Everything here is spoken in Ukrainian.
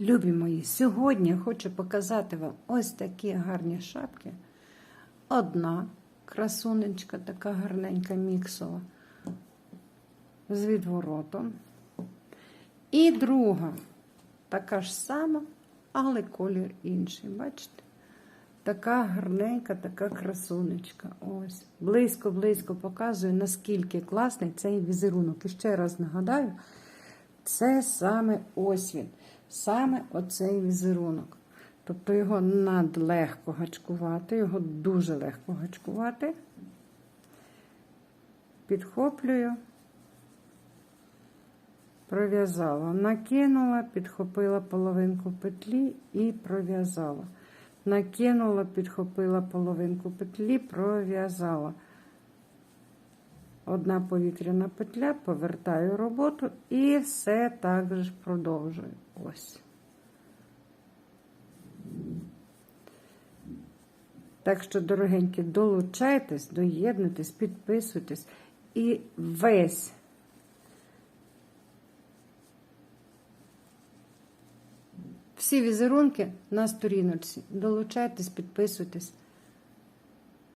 Любі мої, сьогодні я хочу показати вам ось такі гарні шапки. Одна красунечка, така гарненька міксова, з відворотом. І друга, така ж сама, але колір інший. Бачите? Така гарненька, така красунечка. Ось. Близько-близько показую, наскільки класний цей візерунок. І ще раз нагадаю, це саме ось він, саме оцей візерунок. Тобто його надлегко гачкувати, його дуже легко гачкувати. Підхоплюю, пров'язала, накинула, підхопила половинку петлі і пров'язала. Накинула, підхопила половинку петлі, пров'язала. Одна повітряна петля, повертаю роботу і все так же продовжую. Ось. Так що, дорогенькі, долучайтесь, доєднуйтесь, підписуйтесь і весь всі візерунки на сторіночці. Долучайтесь, підписуйтесь.